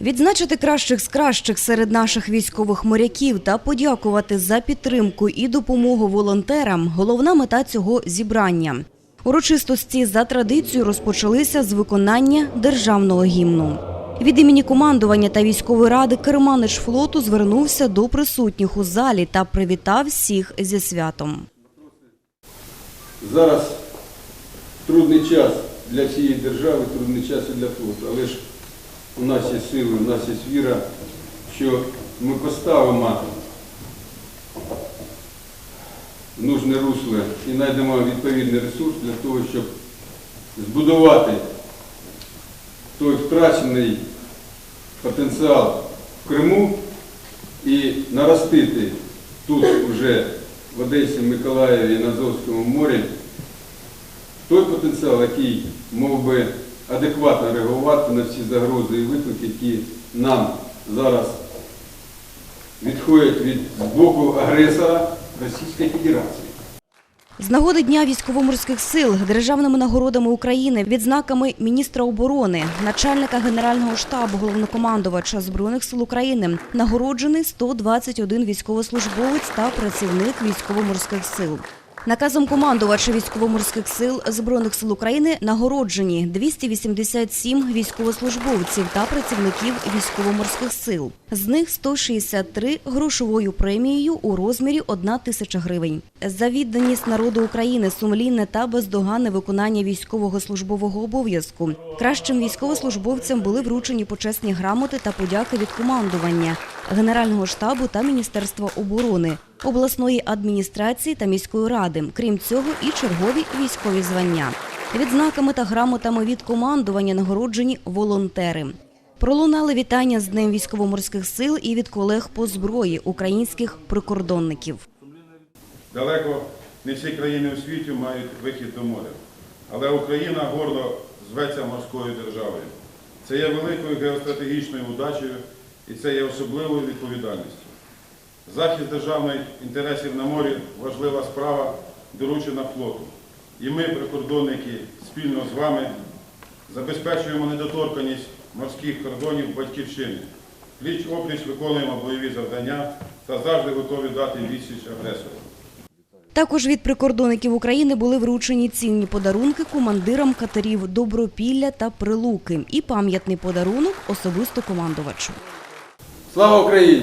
Відзначити кращих з кращих серед наших військових моряків та подякувати за підтримку і допомогу волонтерам – головна мета цього зібрання. Урочистості за традицією розпочалися з виконання державного гімну. Від імені командування та військової ради керманич флоту звернувся до присутніх у залі та привітав всіх зі святом. Зараз трудний час для всієї держави, трудний час і для флоту. Але ж у нас є сили, у нас є віра, що ми поставимо нужне русло і знайдемо відповідний ресурс для того, щоб збудувати той втрачений потенціал в Криму і наростити тут уже в Одесі, Миколаєві і на Азовському морі той потенціал, який мог би адекватно реагувати на всі загрози і виклики, які нам зараз відходять від боку агресора Російської Федерації. З нагоди Дня військово-морських сил державними нагородами України, відзнаками міністра оборони, начальника Генерального штабу, головнокомандувача Збройних сил України нагороджений 121 військовослужбовець та працівник військово-морських сил. Наказом командувача військово-морських сил Збройних сил України нагороджені 287 військовослужбовців та працівників військово-морських сил. З них 163 грошовою премією у розмірі 1 тисяча гривень. За відданість народу України, сумлінне та бездоганне виконання військового службового обов'язку. Кращим військовослужбовцям були вручені почесні грамоти та подяки від командування, Генерального штабу та Міністерства оборони, обласної адміністрації та міської ради. Крім цього, і чергові військові звання. Відзнаками та грамотами від командування нагороджені волонтери. Пролунали вітання з Днем військово-морських сил і від колег по зброї українських прикордонників. Далеко не всі країни у світі мають вихід до моря. Але Україна гордо зветься морською державою. Це є великою геостратегічною удачею і це є особливою відповідальністю. Захист державних інтересів на морі важлива справа, доручена флоту. І ми, прикордонники, спільно з вами забезпечуємо недоторканність морських кордонів батьківщини. Пліч опліч виконуємо бойові завдання та завжди готові дати відсіч агресору. Також від прикордонників України були вручені цінні подарунки командирам катерів Добропілля та Прилуки і пам'ятний подарунок особисто командувачу. Слава Україні!